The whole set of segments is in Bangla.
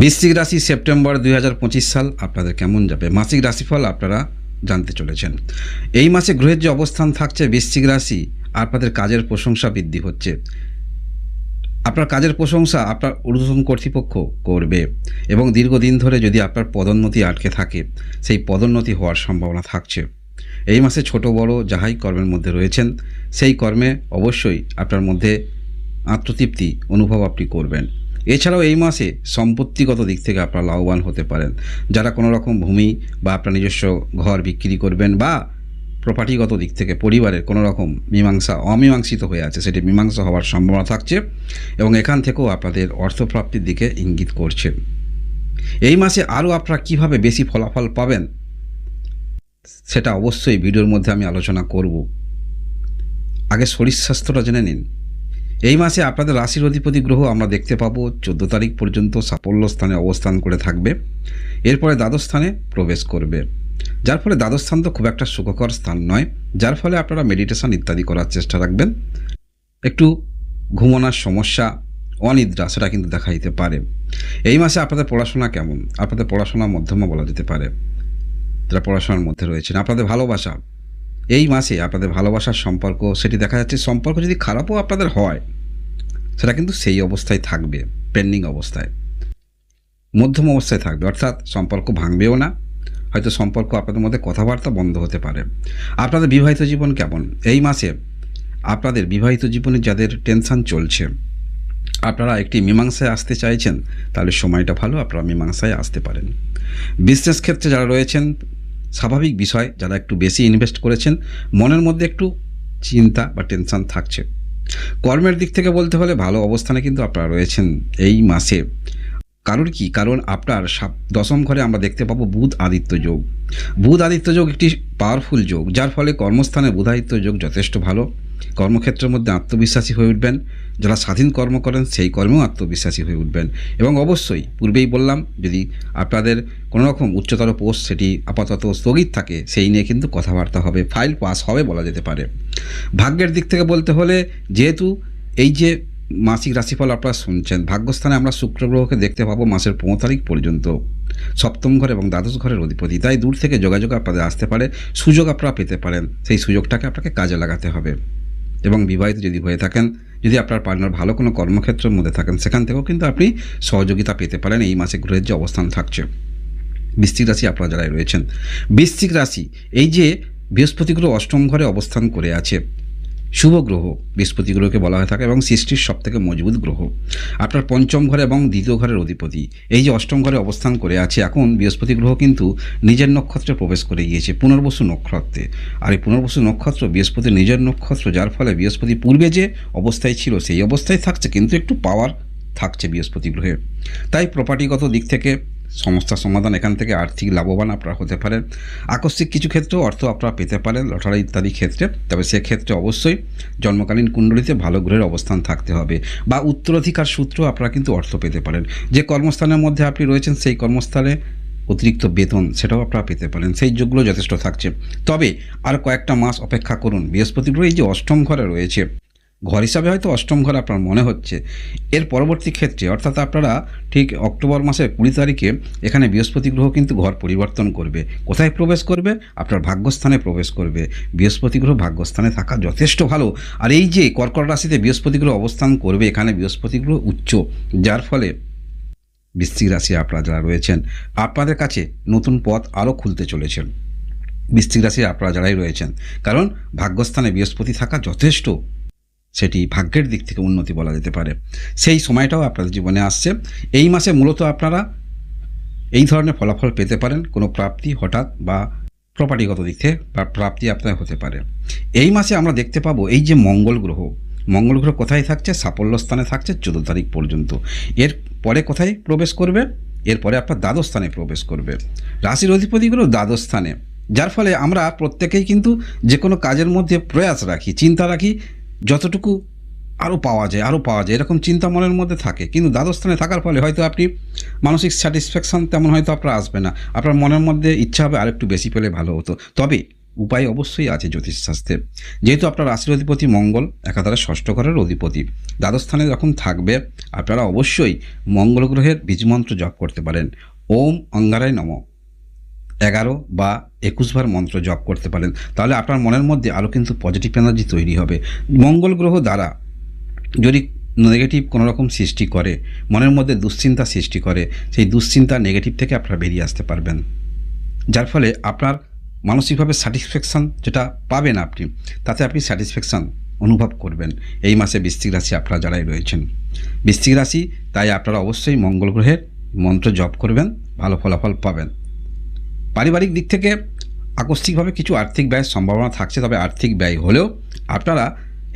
বৃশ্চিক রাশি সেপ্টেম্বর দু হাজার পঁচিশ সাল আপনাদের কেমন যাবে? মাসিক রাশিফল আপনারা জানতে চলেছেন। এই মাসে গ্রহের যে অবস্থান থাকছে বৃশ্চিক রাশি, আপনাদের কাজের প্রশংসা বৃদ্ধি হচ্ছে। আপনার কাজের প্রশংসা আপনার ঊর্ধ্বতন কর্তৃপক্ষ করবে এবং দীর্ঘদিন ধরে যদি আপনার পদোন্নতি আটকে থাকে, সেই পদোন্নতি হওয়ার সম্ভাবনা থাকছে। এই মাসে ছোট, বড় যাহাই কর্মের মধ্যে রয়েছেন, সেই কর্মে অবশ্যই আপনার মধ্যে আত্মতৃপ্তি অনুভব আপনি করবেন। এছাড়াও এই মাসে সম্পত্তিগত দিক থেকে আপনারা লাভবান হতে পারেন। যারা কোনো রকম ভূমি বা আপনার নিজস্ব ঘর বিক্রি করবেন বা প্রপার্টিগত দিক থেকে পরিবারের কোনো রকম মীমাংসা অমীমাংসিত হয়ে আছে, সেটি মীমাংসা হওয়ার সম্ভাবনা থাকছে এবং এখান থেকেও আপনাদের অর্থপ্রাপ্তির দিকে ইঙ্গিত করছে। এই মাসে আরও আপনারা কীভাবে বেশি ফলাফল পাবেন, সেটা অবশ্যই ভিডিওর মধ্যে আমি আলোচনা করব। আগে শরীর স্বাস্থ্যটা জেনে নিন। এই মাসে আপনাদের রাশির অধিপতি গ্রহ আমরা দেখতে পাবো। চোদ্দ তারিখ পর্যন্ত সাফল্য স্থানে অবস্থান করে থাকবে। এরপরে দ্বাদশ স্থানে প্রবেশ করবে। যার ফলে দ্বাদশ স্থান তো খুব একটা সুখকর স্থান নয়। যার ফলে আপনারা মেডিটেশন ইত্যাদি করার চেষ্টা রাখবেন। একটু ঘুমোনোর সমস্যা, অনিদ্রা, সেটা কিন্তু দেখা দিতে পারে। এই মাসে আপনাদের পড়াশোনা কেমন? আপনাদের পড়াশোনা মধ্যমা বলা যেতে পারে। যারা পড়াশোনার মধ্যে রয়েছেন, আপনাদের ভালোবাসা এই মাসে আপনাদের ভালোবাসার সম্পর্ক, সেটি দেখা যাচ্ছে সম্পর্ক যদি খারাপও আপনাদের হয়, সেটা কিন্তু সেই অবস্থায় থাকবে পেন্ডিং অবস্থায়। মধ্যম অবস্থায় থাকবে, অর্থাৎ সম্পর্ক ভাঙবেও না, হয়তো সম্পর্ক আপনাদের মধ্যে কথাবার্তা বন্ধ হতে পারে। আপনাদের বিবাহিত জীবন কেমন? এই মাসে আপনাদের বিবাহিত জীবনে যাদের টেনশন চলছে, আপনারা একটি মীমাংসায় আসতে চাইছেন, তাহলে সময়টা ভালো, আপনারা মীমাংসায় আসতে পারেন। বিজনেস ক্ষেত্রে যারা রয়েছেন স্বাভাবিক বিষয় যারা একটু বেশি ইনভেস্ট করেছেন, মনের মধ্যে একটু চিন্তা বা টেনশান থাকছে। কর্মের দিক থেকে বলতে হলে ভালো অবস্থানে কিন্তু আপনারা রয়েছেন এই মাসে। কারণ কি? কারণ আপনার দশম ঘরে আমরা দেখতে পাবো বুধ আদিত্য যোগ। বুধ আদিত্য যোগ একটি পাওয়ারফুল যোগ, যার ফলে কর্মস্থানে বুধ আদিত্য যোগ যথেষ্ট ভালো। কর্মক্ষেত্রের মধ্যে আত্মবিশ্বাসী হয়ে উঠবেন। যারা স্বাধীন কর্ম করেন, সেই কর্মেও আত্মবিশ্বাসী হয়ে উঠবেন। এবং অবশ্যই পূর্বেই বললাম, যদি আপনাদের কোনো রকম উচ্চতর পোস্ট সেটি আপাতত স্থগিত থাকে, সেই নিয়ে কিন্তু কথাবার্তা হবে, ফাইল পাস হবে বলা যেতে পারে। ভাগ্যের দিক থেকে বলতে হলে, যেহেতু এই যে মাসিক রাশিফল আপনারা শুনছেন, ভাগ্যস্থানে আমরা শুক্র গ্রহকে দেখতে পাবো মাসের পনেরো তারিখ পর্যন্ত। সপ্তম ঘর এবং দ্বাদশ ঘরের অধিপতি, তাই দূর থেকে যোগাযোগ আপনাদের আসতে পারে, সুযোগ আপনারা পেতে পারেন। সেই সুযোগটাকে আপনাকে কাজে লাগাতে হবে। এবং বিবাহিত যদি হয়ে থাকেন, যদি আপনার পার্টনার ভালো কোনো কর্মক্ষেত্রের মধ্যে থাকেন, সেখান থেকেও কিন্তু আপনি সহযোগিতা পেতে পারেন এই মাসে গ্রহের যে অবস্থান থাকছে। বৃশ্চিক রাশি আপনারা যারাই রয়েছেন। বৃশ্চিক রাশি, এই যে বৃহস্পতিগুলো অষ্টম ঘরে অবস্থান করে আছে শুভ গ্রহ, বৃহস্পতি গ্রহকে বলা হয়ে থাকে এবং সৃষ্টির সব থেকে মজবুত গ্রহ। আপনার পঞ্চম ঘরে এবং দ্বিতীয় ঘরের অধিপতি। এই যে অষ্টম ঘরে অবস্থান করে আছে, এখন বৃহস্পতি গ্রহ কিন্তু নিজের নক্ষত্রে প্রবেশ করে গিয়েছে, পুনর্বসু নক্ষত্রে। আর এই পুনর্বসু নক্ষত্র বৃহস্পতির নিজের নক্ষত্র, যার ফলে বৃহস্পতি পূর্বে যে অবস্থায় ছিল, সেই অবস্থায় থাকছে, কিন্তু একটু পাওয়ার থাকছে বৃহস্পতি গ্রহে। তাই প্রপার্টিগত দিক থেকে সমস্যার সমাধান এখান থেকে আর্থিক লাভবান আপনারা হতে পারেন। আকস্মিক কিছু ক্ষেত্রেও অর্থ আপনারা পেতে পারেন লটারি ইত্যাদি ক্ষেত্রে। তবে সেক্ষেত্রে অবশ্যই জন্মকালীন কুণ্ডলিতে ভালো গ্রহের অবস্থান থাকতে হবে বা উত্তরাধিকার সূত্র আপনারা কিন্তু অর্থ পেতে পারেন। যে কর্মস্থানের মধ্যে আপনি রয়েছেন সেই কর্মস্থলে অতিরিক্ত বেতন সেটাও আপনারা পেতে পারেন। সেই যোগগুলো যথেষ্ট থাকছে। তবে আর কয়েকটা মাস অপেক্ষা করুন। বৃহস্পতি গ্রহ এই যে অষ্টম ঘরে রয়েছে ঘর হিসাবে হয়তো অষ্টম ঘর আপনার মনে হচ্ছে। এর পরবর্তী ক্ষেত্রে, অর্থাৎ আপনারা ঠিক অক্টোবর মাসের কুড়ি তারিখে এখানে বৃহস্পতি গ্রহ কিন্তু ঘর পরিবর্তন করবে। কোথায় প্রবেশ করবে? আপনার ভাগ্যস্থানে প্রবেশ করবে। বৃহস্পতি গ্রহ ভাগ্যস্থানে থাকা যথেষ্ট ভালো। আর এই যে কর্কট রাশিতে বৃহস্পতি গ্রহ অবস্থান করবে, এখানে বৃহস্পতি গ্রহ উচ্চ। যার ফলে বৃশ্চিক রাশি আপনারা যারা রয়েছেন, আপনাদের কাছে নতুন পথ আরও খুলতে চলেছেন। বৃশ্চিক রাশি আপনারা যারাই রয়েছেন, কারণ ভাগ্যস্থানে বৃহস্পতি থাকা যথেষ্ট। সেটি ভাগ্যের দিক থেকে উন্নতি বলা যেতে পারে। সেই সময়টাও আপনাদের জীবনে আসছে। এই মাসে মূলত আপনারা এই ধরনের ফলাফল পেতে পারেন। কোনো প্রাপ্তি হঠাৎ বা প্রপার্টিগত দিক থেকে প্রা- প্রাপ্তি আপনার হতে পারে। এই মাসে আমরা দেখতে পাবো এই যে মঙ্গল গ্রহ। মঙ্গল গ্রহ কোথায় থাকছে? সাফল্য স্থানে থাকছে চোদ্দ তারিখ পর্যন্ত। এর পরে কোথায় প্রবেশ করবে? এরপরে আপনার দ্বাদশ স্থানে প্রবেশ করবে। রাশির অধিপতিগুলো দ্বাদশ স্থানে। যার ফলে আমরা প্রত্যেকেই কিন্তু যে কোনো কাজের মধ্যে প্রয়াস রাখি, চিন্তা রাখি যতটুকু আরও পাওয়া যায় আরও পাওয়া যায়, এরকম চিন্তা মনের মধ্যে থাকে। কিন্তু দ্বাদশ স্থানে থাকার ফলে হয়তো আপনি মানসিক স্যাটিসফ্যাকশন তেমন হয়তো আপনার আসবে না। আপনার মনের মধ্যে ইচ্ছা হবে আরেকটু বেশি পেলে ভালো হতো। তবে উপায় অবশ্যই আছে জ্যোতিষশাস্ত্রে। যেহেতু আপনার রাশির অধিপতি মঙ্গল, একাধারে ষষ্ঠ ঘরের অধিপতি। দ্বাদশ স্থানে যখন থাকবে, আপনারা অবশ্যই মঙ্গল গ্রহের বীজমন্ত্র জপ করতে পারেন। ওম অঙ্গারায় নম। এগারো বা একুশবার মন্ত্র জপ করতে পারেন। তাহলে আপনার মনের মধ্যে আরও কিন্তু পজিটিভ এনার্জি তৈরি হবে। মঙ্গল গ্রহ দ্বারা যদি নেগেটিভ কোনো রকম সৃষ্টি করে, মনের মধ্যে দুশ্চিন্তা সৃষ্টি করে, সেই দুশ্চিন্তা নেগেটিভ থেকে আপনারা বেরিয়ে আসতে পারবেন। যার ফলে আপনার মানসিকভাবে স্যাটিসফ্যাকশান যেটা পাবেন আপনি, তাতে আপনি স্যাটিসফ্যাকশান অনুভব করবেন। এই মাসে বৃশ্চিক রাশি আপনারা যারাই রয়েছেন। বৃশ্চিক রাশি, তাই আপনারা অবশ্যই মঙ্গল গ্রহের মন্ত্র জপ করবেন, ভালো ফলাফল পাবেন। পারিবারিক দিক থেকে আকস্মিকভাবে কিছু আর্থিক ব্যয়ের সম্ভাবনা থাকছে, তবে আর্থিক ব্যয় হলেও আপনারা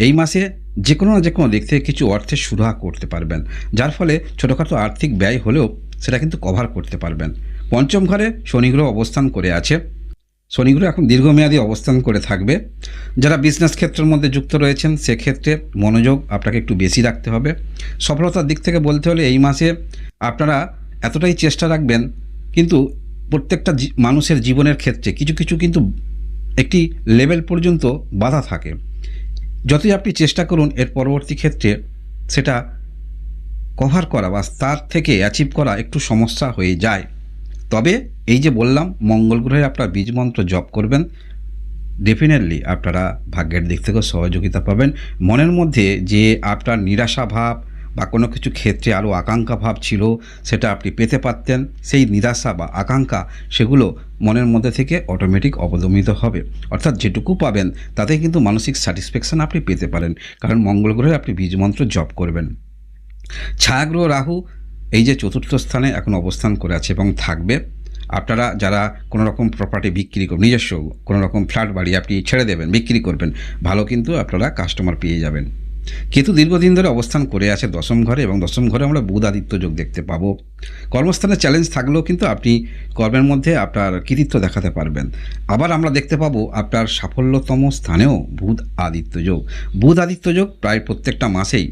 এই মাসে যে কোনো না যে কোনো দিক থেকে কিছু অর্থের সুরাহা করতে পারবেন। যার ফলে ছোটোখাটো আর্থিক ব্যয় হলেও সেটা কিন্তু কভার করতে পারবেন। পঞ্চম ঘরে শনিগ্রহ অবস্থান করে আছে। শনিগ্রহ এখন দীর্ঘমেয়াদী অবস্থান করে থাকবে। যারা বিজনেস ক্ষেত্রের মধ্যে যুক্ত রয়েছেন, সেক্ষেত্রে মনোযোগ আপনাকে একটু বেশি রাখতে হবে। সফলতার দিক থেকে বলতে হলে এই মাসে আপনারা এতটাই চেষ্টা রাখবেন, কিন্তু প্রত্যেকটা মানুষের জীবনের ক্ষেত্রে কিছু কিছু কিন্তু একটি লেভেল পর্যন্ত বাধা থাকে। যতই আপনি চেষ্টা করুন এর পরবর্তী ক্ষেত্রে সেটা কভার করা বা তার থেকে অ্যাচিভ করা একটু সমস্যা হয়ে যায়। তবে এই যে বললাম, মঙ্গল গ্রহে আপনার বীজ মন্ত্র জপ করবেন। ডেফিনেটলি আপনারা ভাগ্যের দিক থেকেও সহযোগিতা পাবেন। মনের মধ্যে যে আপনার নিরাশা ভাব বা কোনো কিছু ক্ষেত্রে আরও আকাঙ্ক্ষা ভাব ছিল, সেটা আপনি পেতে পারতেন, সেই নিরাশা বা আকাঙ্ক্ষা সেগুলো মনের মধ্যে থেকে অটোমেটিক অবদমিত হবে। অর্থাৎ যেটুকু পাবেন, তাতে কিন্তু মানসিক স্যাটিসফ্যাকশন আপনি পেতে পারেন, কারণ মঙ্গল গ্রহে আপনি বীজ মন্ত্র জপ করবেন। ছায়াগ্রহ রাহু এই যে চতুর্থ স্থানে এখন অবস্থান করে আছে এবং থাকবে, আপনারা যারা কোনো রকম প্রপার্টি বিক্রি করবেন নিজস্ব কোনো রকম ফ্ল্যাট বাড়ি আপনি ছেড়ে দেবেন, বিক্রি করবেন, ভালো কিন্তু আপনারা কাস্টমার পেয়ে যাবেন। কেতু দীর্ঘদিন ধরে অবস্থান করে আছে দশম ঘরে এবং দশম ঘরে আমরা বুধ আদিত্য যোগ দেখতে পাবো। কর্মস্থানে চ্যালেঞ্জ থাকলেও কিন্তু আপনি কর্মের মধ্যে আপনার কৃতিত্ব দেখাতে পারবেন। আবার আমরা দেখতে পাবো আপনার সাফল্যতম স্থানেও বুধ আদিত্য যোগ। বুধ আদিত্য যোগ প্রায় প্রত্যেকটা মাসেই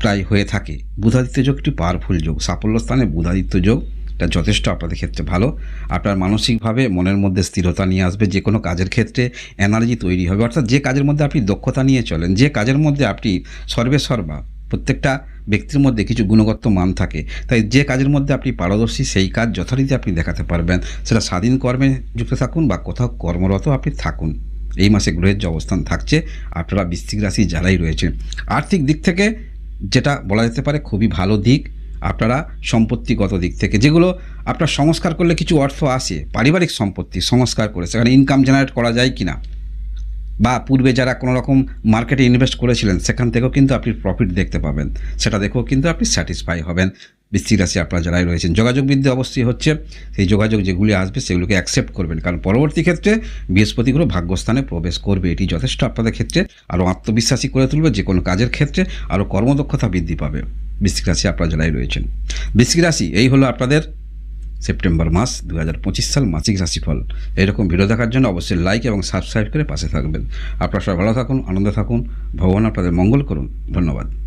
প্রায় হয়ে থাকে। বুধাদিত্য যোগ একটি পাওয়ারফুল যোগ। সাফল্য স্থানে বুধাদিত্য যোগ এটা যথেষ্ট আপনাদের ক্ষেত্রে ভালো। আপনার মানসিকভাবে মনের মধ্যে স্থিরতা নিয়ে আসবে, যে কোনো কাজের ক্ষেত্রে এনার্জি তৈরি হবে। অর্থাৎ যে কাজের মধ্যে আপনি দক্ষতা নিয়ে চলেন, যে কাজের মধ্যে আপনি সর্বে সর্বা, প্রত্যেকটা ব্যক্তির মধ্যে কিছু গুণগত মান থাকে, তাই যে কাজের মধ্যে আপনি পারদর্শী, সেই কাজ যথারীতি আপনি দেখাতে পারবেন। সেটা স্বাধীন কর্মে যুক্ত থাকুন বা কোথাও কর্মরত আপনি থাকুন। এই মাসে গ্রহের যে অবস্থান থাকছে, আপনারা বৃশ্চিক রাশি যারাই রয়েছে আর্থিক দিক থেকে যেটা বলা যেতে পারে খুবই ভালো দিক। আপনারা সম্পত্তিগত দিক থেকে, যেগুলো আপনার সংস্কার করলে কিছু অর্থ আসে, পারিবারিক সম্পত্তি সংস্কার করে সেখানে ইনকাম জেনারেট করা যায় কি না বা পূর্বে যারা কোনো রকম মার্কেটে ইনভেস্ট করেছিলেন, সেখান থেকেও কিন্তু আপনি প্রফিট দেখতে পাবেন। সেটা দেখেও কিন্তু আপনি স্যাটিসফাই হবেন। বৃশ্চিক রাশি আপনারা যারাই রয়েছেন যোগাযোগ বৃদ্ধি অবশ্যই হচ্ছে, সেই যোগাযোগ যেগুলি আসবে, সেগুলোকে অ্যাকসেপ্ট করবেন। কারণ পরবর্তী ক্ষেত্রে বৃহস্পতি গ্রহ ভাগ্যস্থানে প্রবেশ করবে, এটি যথেষ্ট আপনাদের ক্ষেত্রে আরও আত্মবিশ্বাসী করে তুলবে যে কোনো কাজের ক্ষেত্রে আরও কর্মদক্ষতা বৃদ্ধি পাবে। বৃশ্চিক রাশি আপনারা জেলায় রয়েছেন। বৃশ্চিক রাশি, এই হলো আপনাদের সেপ্টেম্বর মাস দু হাজার পঁচিশ সাল মাসিক রাশিফল। এরকম ভিডিও দেখার জন্য অবশ্যই লাইক এবং সাবস্ক্রাইব করে পাশে থাকবেন। আপনারা সবাই ভালো থাকুন, আনন্দে থাকুন। ভগবান আপনাদের মঙ্গল করুন। ধন্যবাদ।